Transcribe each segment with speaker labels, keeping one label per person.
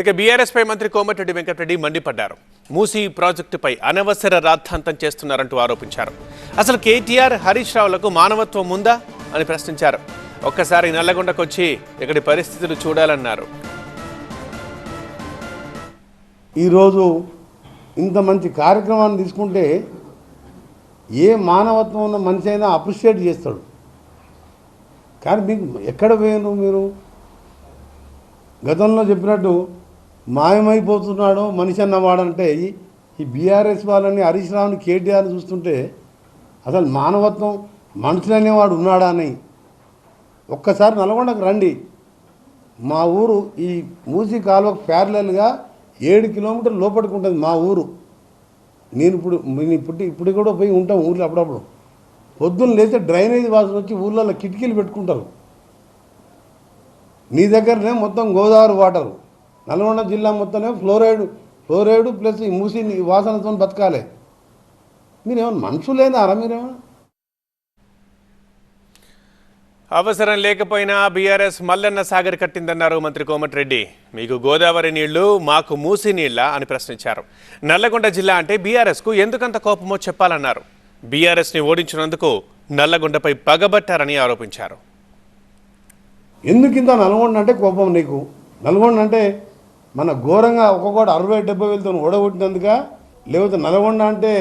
Speaker 1: ఇక బీఆర్ఎస్ పై మంత్రి కోమటిరెడ్డి వెంకటరెడ్డి మండిపడ్డారు. మూసీ ప్రాజెక్టుపై అనవసర రాద్ధాంతం చేస్తున్నారంటూ ఆరోపించారు. అసలు కేటీఆర్ హరీష్ రావులకు మానవత్వం ఉందా అని ప్రశ్నించారు. ఒక్కసారి నల్లగొండకొచ్చి ఇక్కడి పరిస్థితులు చూడాలన్నారు.
Speaker 2: ఈరోజు ఇంత మంచి కార్యక్రమాన్ని తీసుకుంటే ఏ మానవత్వం ఉన్న మనిషి అయినా అప్రిషియేట్ చేస్తాడు. కానీ మీకు ఎక్కడ పోయాను మీరు? గతంలో చెప్పినట్టు మాయమైపోతున్నాడు మనిషి అన్నవాడంటే ఈ- బీఆర్ఎస్ వాళ్ళని హరీష్ రావుని కేటీఆర్ని చూస్తుంటే అసలు మానవత్వం మనుషులు అనేవాడు ఉన్నాడా అని. ఒక్కసారి నల్గొండకు రండి. మా ఊరు ఈ మూసీ కాలువకు ప్యారలల్గా ఏడు కిలోమీటర్లు లోపలికి ఉంటుంది మా ఊరు. నేను ఇప్పుడు నేను ఇప్పుడు ఇప్పుడు కూడా పోయి ఉంటాం ఊర్లో అప్పుడప్పుడు. పొద్దున్న లేస్తే డ్రైనేజ్ వాసన వచ్చి ఊళ్ళల్లో కిటికీలు పెట్టుకుంటారు. నీ దగ్గరనే మొత్తం గోదావరి వాటర్. నల్గొండ జిల్లా మొత్తమే ఫ్లోరైడ్ ఫ్లోరైడ్ ప్లస్ ఈ మూసి నీ వాసనతో బతకాలి. మీరేమన్నా మనుషులేనారా మీరేమన్నా?
Speaker 1: అవసరం లేకపోయినా బీఆర్ఎస్ మల్లన్న సాగర్ కట్టిందన్నారు మంత్రి కోమటిరెడ్డి. మీకు గోదావరి నీళ్ళు మాకు మూసి నీళ్ళ అని ప్రశ్నించారు. నల్లగొండ జిల్లా అంటే బీఆర్ఎస్కు ఎందుకంత కోపమో చెప్పాలన్నారు. బీఆర్ఎస్ని ఓడించినందుకు నల్లగొండపై పగబట్టారని ఆరోపించారు.
Speaker 2: ఎందుకు ఇంత నల్గొండ అంటే కోపం నీకు? నల్గొండ అంటే మన ఘోరంగా ఒక్కొక్కటి అరవై డెబ్బై వేలతో ఓడగొట్టినందుక? లేకపోతే నల్గొండ అంటే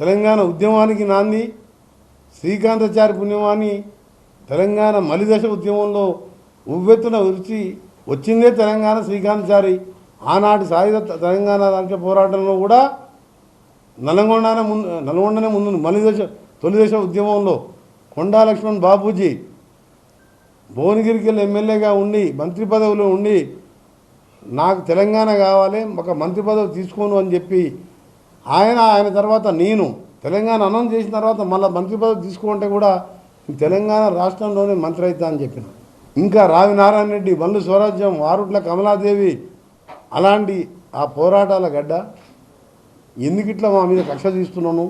Speaker 2: తెలంగాణ ఉద్యమానికి నాంది శ్రీకాంతాచారి పుణ్యమాని తెలంగాణ మలిదశ ఉద్యమంలో ఉవ్వెత్తున విరిచి వచ్చిందే తెలంగాణ శ్రీకాంతాచారి. ఆనాటి సాయుధ తెలంగాణ రాష్ట్ర పోరాటంలో కూడా నల్గొండనే ముందు నల్గొండనే ముందు మలిదశ తొలిదశ ఉద్యమంలో కొండా లక్ష్మణ్ బాపూజీ భువనగిరికి వెళ్ళి ఎమ్మెల్యేగా ఉండి మంత్రి పదవిలో ఉండి నాకు తెలంగాణ కావాలి ఒక మంత్రి పదవి తీసుకోను అని చెప్పి ఆయన ఆయన తర్వాత నేను తెలంగాణ అనౌన్స్ చేసిన తర్వాత మళ్ళీ మంత్రి పదవి తీసుకుంటే కూడా తెలంగాణ రాష్ట్రంలోనే మంత్రి అవుతా అని చెప్పిన. ఇంకా రావి నారాయణ రెడ్డి బండ్లు స్వరాజ్యం వారుట్ల కమలాదేవి అలాంటి ఆ పోరాటాల గడ్డ ఎందుకు ఇట్లా మా మీద కక్ష తీస్తున్నాను?